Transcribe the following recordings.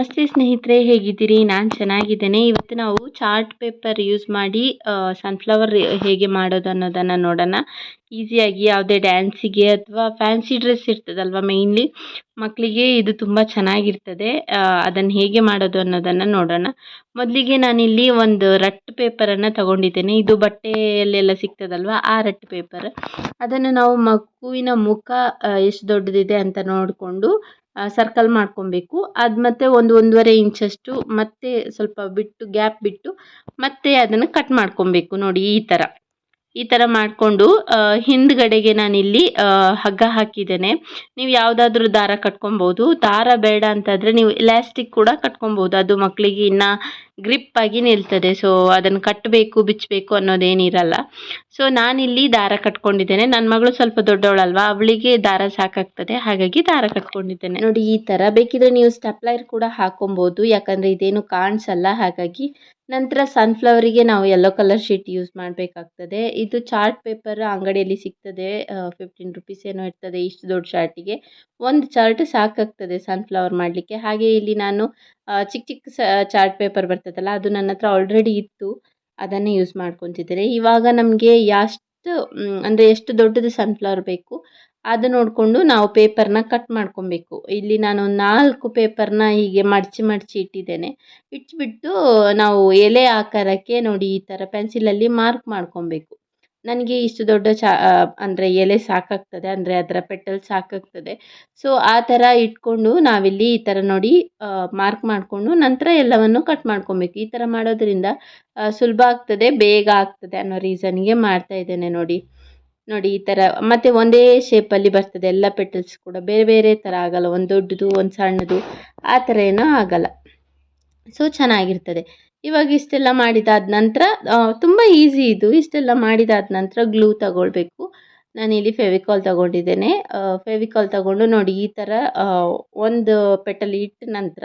ನಮಸ್ತೆ ಸ್ನೇಹಿತರೆ, ಹೇಗಿದ್ದೀರಿ? ನಾನು ಚೆನ್ನಾಗಿದ್ದೇನೆ. ಇವತ್ತು ನಾವು ಚಾರ್ಟ್ ಪೇಪರ್ ಯೂಸ್ ಮಾಡಿ ಸನ್ಫ್ಲವರ್ ಹೇಗೆ ಮಾಡೋದು ಅನ್ನೋದನ್ನು ನೋಡೋಣ. ಈಸಿಯಾಗಿ ಯಾವುದೇ ಡ್ಯಾನ್ಸಿಗೆ ಅಥವಾ ಫ್ಯಾನ್ಸಿ ಡ್ರೆಸ್ ಇರ್ತದಲ್ವ ಮೇಯ್ನ್ಲಿ ಮಕ್ಕಳಿಗೆ ಇದು ತುಂಬ ಚೆನ್ನಾಗಿರ್ತದೆ. ಅದನ್ನು ಹೇಗೆ ಮಾಡೋದು ಅನ್ನೋದನ್ನು ನೋಡೋಣ. ಮೊದಲಿಗೆ ನಾನಿಲ್ಲಿ ಒಂದು ರಟ್ ಪೇಪರನ್ನು ತಗೊಂಡಿದ್ದೇನೆ. ಇದು ಬಟ್ಟೆಯಲ್ಲೆಲ್ಲ ಸಿಗ್ತದಲ್ವ, ಆ ರಟ್ ಪೇಪರ್. ಅದನ್ನು ನಾವು ಮಗುವಿನ ಮುಖ ಎಷ್ಟು ದೊಡ್ಡದಿದೆ ಅಂತ ನೋಡಿಕೊಂಡು ಸರ್ಕಲ್ ಮಾಡ್ಕೊಬೇಕು. ಅದು ಮತ್ತೆ ಒಂದು ಒಂದೂವರೆ ಇಂಚಷ್ಟು ಮತ್ತೆ ಸ್ವಲ್ಪ ಬಿಟ್ಟು ಗ್ಯಾಪ್ ಬಿಟ್ಟು ಮತ್ತೆ ಅದನ್ನು ಕಟ್ ಮಾಡ್ಕೊಬೇಕು ನೋಡಿ ಈ ಥರ ಈ ಥರ ಮಾಡಿಕೊಂಡು ಹಿಂದ್ಗಡೆಗೆ ನಾನಿಲ್ಲಿ ಹಗ್ಗ ಹಾಕಿದ್ದೇನೆ. ನೀವು ಯಾವುದಾದ್ರೂ ದಾರ ಕಟ್ಕೊಬೋದು. ದಾರ ಬೇಡ ಅಂತಂದರೆ ನೀವು ಎಲಾಸ್ಟಿಕ್ ಕೂಡ ಕಟ್ಕೊಬೋದು. ಅದು ಮಕ್ಕಳಿಗೆ ಇನ್ನು ಗ್ರಿಪ್ ಆಗಿ ನಿಲ್ತದೆ. ಸೊ ಅದನ್ನು ಕಟ್ಟಬೇಕು ಬಿಚ್ಚಬೇಕು ಅನ್ನೋದೇನಿರಲ್ಲ ಸೊ ನಾನಿಲ್ಲಿ ದಾರ ಕಟ್ಕೊಂಡಿದ್ದೇನೆ. ನನ್ನ ಮಗಳು ಸ್ವಲ್ಪ ದೊಡ್ಡವಳಲ್ವಾ, ಅವಳಿಗೆ ದಾರ ಸಾಕಾಗ್ತದೆ. ಹಾಗಾಗಿ ದಾರ ಕಟ್ಕೊಂಡಿದ್ದೇನೆ. ನೋಡಿ, ಈ ಥರ ಬೇಕಿದ್ರೆ ನೀವು ಸ್ಟೆಪ್ಲೈರ್ ಕೂಡ ಹಾಕೊಬೋದು. ಯಾಕಂದರೆ ಇದೇನು ಕಾಣಿಸಲ್ಲ. ಹಾಗಾಗಿ ನಂತರ ಸನ್ಫ್ಲವರಿಗೆ ನಾವು ಯೆಲ್ಲೋ ಕಲರ್ ಶೀಟ್ ಯೂಸ್ ಮಾಡಬೇಕಾಗ್ತದೆ. ಇದು ಚಾರ್ಟ್ ಪೇಪರ್ ಅಂಗಡಿಯಲ್ಲಿ ಸಿಗ್ತದೆ. ಫಿಫ್ಟೀನ್ ರುಪೀಸ್ ಏನೋ ಇರ್ತದೆ ಇಷ್ಟು ದೊಡ್ಡ ಚಾರ್ಟಿಗೆ ಒಂದು ಚಾರ್ಟ್ ಸಾಕಾಗ್ತದೆ ಸನ್ಫ್ಲವರ್ ಮಾಡಲಿಕ್ಕೆ. ಹಾಗೆ ಇಲ್ಲಿ ನಾನು ಚಿಕ್ಕ ಚಿಕ್ಕ ಚಾರ್ಟ್ ಪೇಪರ್ ಬರ್ತದಲ್ಲ, ಅದು ನನ್ನ ಹತ್ರ ಆಲ್ರೆಡಿ ಇತ್ತು. ಅದನ್ನೇ ಯೂಸ್ ಮಾಡ್ಕೊತಿದ್ದಾರೆ. ಇವಾಗ ನಮಗೆ ಎಷ್ಟು ಅಂದರೆ ಎಷ್ಟು ದೊಡ್ಡದು ಸನ್ಫ್ಲವರ್ ಬೇಕು, ಅದು ನೋಡಿಕೊಂಡು ನಾವು ಪೇಪರ್ನ ಕಟ್ ಮಾಡ್ಕೊಬೇಕು. ಇಲ್ಲಿ ನಾನು ನಾಲ್ಕು ಪೇಪರ್ನ ಹೀಗೆ ಮಡಚಿ ಮಡಚಿ ಇಟ್ಟಿದ್ದೇನೆ. ಇಟ್ಬಿಟ್ಟು ನಾವು ಎಲೆ ಆಕಾರಕ್ಕೆ ನೋಡಿ ಈ ಥರ ಪೆನ್ಸಿಲಲ್ಲಿ ಮಾರ್ಕ್ ಮಾಡ್ಕೊಬೇಕು. ನನಗೆ ಇಷ್ಟು ದೊಡ್ಡ ಚಾ ಅಂದರೆ ಎಲೆ ಸಾಕಾಗ್ತದೆ, ಅಂದರೆ ಅದರ ಪೆಟಲ್ ಸಾಕಾಗ್ತದೆ. ಸೊ ಆ ಥರ ಇಟ್ಕೊಂಡು ನಾವಿಲ್ಲಿ ಈ ಥರ ನೋಡಿ ಮಾರ್ಕ್ ಮಾಡಿಕೊಂಡು ನಂತರ ಎಲ್ಲವನ್ನು ಕಟ್ ಮಾಡ್ಕೊಬೇಕು. ಈ ಥರ ಮಾಡೋದ್ರಿಂದ ಸುಲಭ ಆಗ್ತದೆ, ಬೇಗ ಆಗ್ತದೆ ಅನ್ನೋ ರೀಸನ್ಗೆ ಮಾಡ್ತಾ ಇದ್ದೇನೆ ನೋಡಿ. ನೋಡಿ, ಈ ಥರ ಮತ್ತು ಒಂದೇ ಶೇಪಲ್ಲಿ ಬರ್ತದೆ. ಎಲ್ಲ ಪೆಟಲ್ಸ್ ಕೂಡ ಬೇರೆ ಬೇರೆ ಥರ ಆಗಲ್ಲ. ಒಂದು ದೊಡ್ಡದು, ಒಂದು ಸಣ್ಣದು, ಆ ಥರ ಏನೂ ಆಗಲ್ಲ. ಸೊ ಚೆನ್ನಾಗಿರ್ತದೆ. ಇವಾಗ ಇಷ್ಟೆಲ್ಲ ಮಾಡಿದಾದ ನಂತರ ತುಂಬ ಈಸಿ ಇದು. ಇಷ್ಟೆಲ್ಲ ಮಾಡಿದಾದ ನಂತರ ಗ್ಲೂ ತಗೊಳ್ಬೇಕು. ಇಲ್ಲಿ ಫೆವಿಕಾಲ್ ತಗೊಂಡಿದ್ದೇನೆ. ಫೆವಿಕಾಲ್ ತಗೊಂಡು ನೋಡಿ ಈ ಥರ ಒಂದು ಪೆಟಲ್ ಇಟ್ಟ ನಂತರ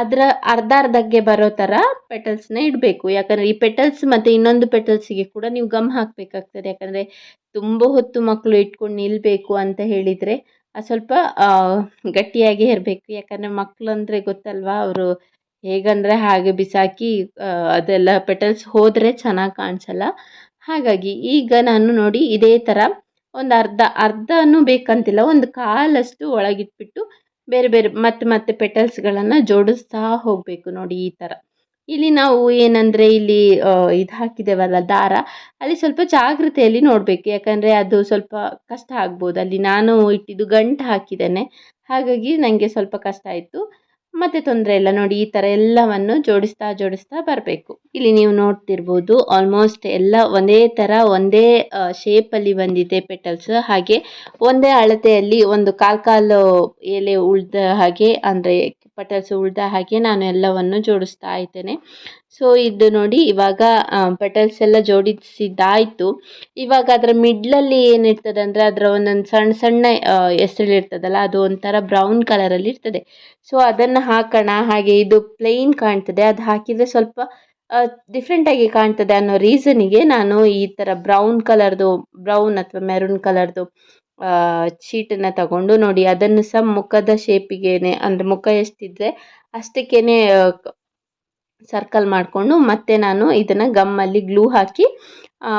ಅದರ ಅರ್ಧ ಅರ್ಧಕ್ಕೆ ಬರೋ ಥರ ಪೆಟಲ್ಸ್ನ ಇಡಬೇಕು. ಯಾಕಂದರೆ ಈ ಪೆಟಲ್ಸ್ ಮತ್ತು ಇನ್ನೊಂದು ಪೆಟಲ್ಸಿಗೆ ಕೂಡ ನೀವು ಗಮ್ ಹಾಕಬೇಕಾಗ್ತದೆ. ಯಾಕಂದರೆ ತುಂಬ ಹೊತ್ತು ಮಕ್ಕಳು ಇಟ್ಕೊಂಡು ನಿಲ್ಲಬೇಕು ಅಂತ ಹೇಳಿದರೆ ಸ್ವಲ್ಪ ಗಟ್ಟಿಯಾಗಿ ಇರಬೇಕು. ಯಾಕಂದರೆ ಮಕ್ಕಳು ಅಂದರೆ ಗೊತ್ತಲ್ವಾ, ಅವರು ಹೇಗಂದರೆ ಹಾಗೆ ಬಿಸಾಕಿ ಅದೆಲ್ಲ ಪೆಟಲ್ಸ್ ಹೋದರೆ ಚೆನ್ನಾಗಿ ಕಾಣಿಸಲ್ಲ. ಹಾಗಾಗಿ ಈಗ ನಾನು ನೋಡಿ ಇದೇ ಥರ ಒಂದು ಅರ್ಧ, ಅರ್ಧನೂ ಬೇಕಂತಿಲ್ಲ, ಒಂದು ಕಾಲಷ್ಟು ಒಳಗಿಟ್ಬಿಟ್ಟು ಬೇರೆ ಬೇರೆ ಮತ್ತೆ ಮತ್ತೆ ಪೆಟಲ್ಸ್ಗಳನ್ನು ಜೋಡಿಸ್ತಾ ಹೋಗಬೇಕು ನೋಡಿ ಈ ಥರ ಇಲ್ಲಿ ನಾವು ಏನಂದರೆ ಇಲ್ಲಿ ಇದು ಹಾಕಿದ್ದೇವಲ್ಲ ದಾರ, ಅಲ್ಲಿ ಸ್ವಲ್ಪ ಜಾಗ್ರತೆಯಲ್ಲಿ ನೋಡಬೇಕು. ಯಾಕಂದರೆ ಅದು ಸ್ವಲ್ಪ ಕಷ್ಟ ಆಗ್ಬೋದು. ಅಲ್ಲಿ ನಾನು ಇಟ್ಟಿದ್ದು ಗಂಟು ಹಾಕಿದ್ದೇನೆ. ಹಾಗಾಗಿ ನನಗೆ ಸ್ವಲ್ಪ ಕಷ್ಟ ಆಯಿತು. ಮತ್ತೆ ತೊಂದರೆ ಇಲ್ಲ ನೋಡಿ, ಈ ಥರ ಎಲ್ಲವನ್ನು ಜೋಡಿಸ್ತಾ ಜೋಡಿಸ್ತಾ ಬರಬೇಕು. ಇಲ್ಲಿ ನೀವು ನೋಡ್ತಿರ್ಬೋದು ಆಲ್ಮೋಸ್ಟ್ ಎಲ್ಲ ಒಂದೇ ಥರ ಒಂದೇ ಶೇಪಲ್ಲಿ ಬಂದಿದೆ ಪೆಟಲ್ಸ್ ಹಾಗೆ ಒಂದೇ ಅಳತೆಯಲ್ಲಿ ಒಂದು ಕಾಲ್ ಕಾಲು ಎಲೆ ಉಳ್ದ ಹಾಗೆ, ಅಂದರೆ ಪೆಟಲ್ಸ್ ಉಳ್ದ ಹಾಗೆ ನಾನು ಎಲ್ಲವನ್ನು ಜೋಡಿಸ್ತಾ ಇದ್ದೇನೆ. ಸೊ ಇದು ನೋಡಿ, ಇವಾಗ ಪೆಟಲ್ಸ್ ಎಲ್ಲ ಜೋಡಿಸಿದ್ದಾಯಿತು. ಇವಾಗ ಅದರ ಮಿಡ್ಲಲ್ಲಿ ಏನಿರ್ತದೆ ಅಂದರೆ, ಅದರ ಒಂದೊಂದು ಸಣ್ಣ ಸಣ್ಣ ಇರ್ತದಲ್ಲ ಅದು ಒಂಥರ ಬ್ರೌನ್ ಕಲರಲ್ಲಿ ಇರ್ತದೆ. ಸೊ ಅದನ್ನು ಹಾಕೋಣ. ಹಾಗೆ ಇದು ಪ್ಲೇನ್ ಕಾಣ್ತದೆ. ಅದು ಹಾಕಿದರೆ ಸ್ವಲ್ಪ ಡಿಫ್ರೆಂಟಾಗಿ ಕಾಣ್ತದೆ ಅನ್ನೋ ರೀಸನಿಗೆ ನಾನು ಈ ಥರ ಬ್ರೌನ್ ಕಲರ್ದು ಬ್ರೌನ್ ಅಥವಾ ಮೆರೂನ್ ಕಲರ್ದು ಶೀಟನ್ನು ತಗೊಂಡು ನೋಡಿ, ಅದನ್ನು ಸಹ ಮುಖದ ಶೇಪಿಗೆನೆ ಅಂದರೆ ಮುಖ ಎಷ್ಟಿದ್ರೆ, ಅಷ್ಟಕ್ಕೇನೆ ಸರ್ಕಲ್ ಮಾಡಿಕೊಂಡು ಮತ್ತೆ ನಾನು ಇದನ್ನು ಗಮ್ಮಲ್ಲಿ ಗ್ಲೂ ಹಾಕಿ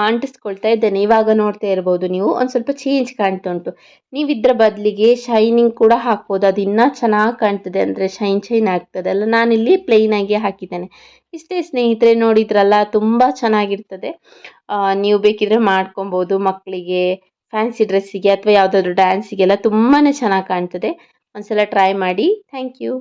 ಅಂಟಿಸ್ಕೊಳ್ತಾ ಇದ್ದೇನೆ. ಇವಾಗ ನೋಡ್ತಾ ಇರ್ಬೋದು ನೀವು. ಒಂದು ಸ್ವಲ್ಪ ಚೇಂಜ್ ಕಾಣ್ತಾ ಉಂಟು. ನೀವು ಇದರ ಬದಲಿಗೆ ಶೈನಿಂಗ್ ಕೂಡ ಹಾಕ್ಬೋದು. ಅದು ಇನ್ನೂ ಚೆನ್ನಾಗಿ ಕಾಣ್ತದೆ. ಅಂದರೆ ಶೈನ್ ಶೈನ್ ಆಗ್ತದೆ ಅಲ್ಲ. ನಾನಿಲ್ಲಿ ಪ್ಲೈನಾಗಿ ಹಾಕಿದ್ದೇನೆ. ಇಷ್ಟೇ ಸ್ನೇಹಿತರೆ, ನೋಡಿದ್ರಲ್ಲ, ತುಂಬ ಚೆನ್ನಾಗಿರ್ತದೆ. ನೀವು ಬೇಕಿದ್ರೆ ಮಾಡ್ಕೊಬೋದು. ಮಕ್ಕಳಿಗೆ ಫ್ಯಾನ್ಸಿ ಡ್ರೆಸ್ಸಿಗೆ ಅಥವಾ ಯಾವುದಾದ್ರೂ ಡ್ಯಾನ್ಸಿಗೆಲ್ಲ ತುಂಬಾ ಚೆನ್ನಾಗಿ ಕಾಣ್ತದೆ. ಒಂದ್ಸಲ ಟ್ರೈ ಮಾಡಿ. Thank you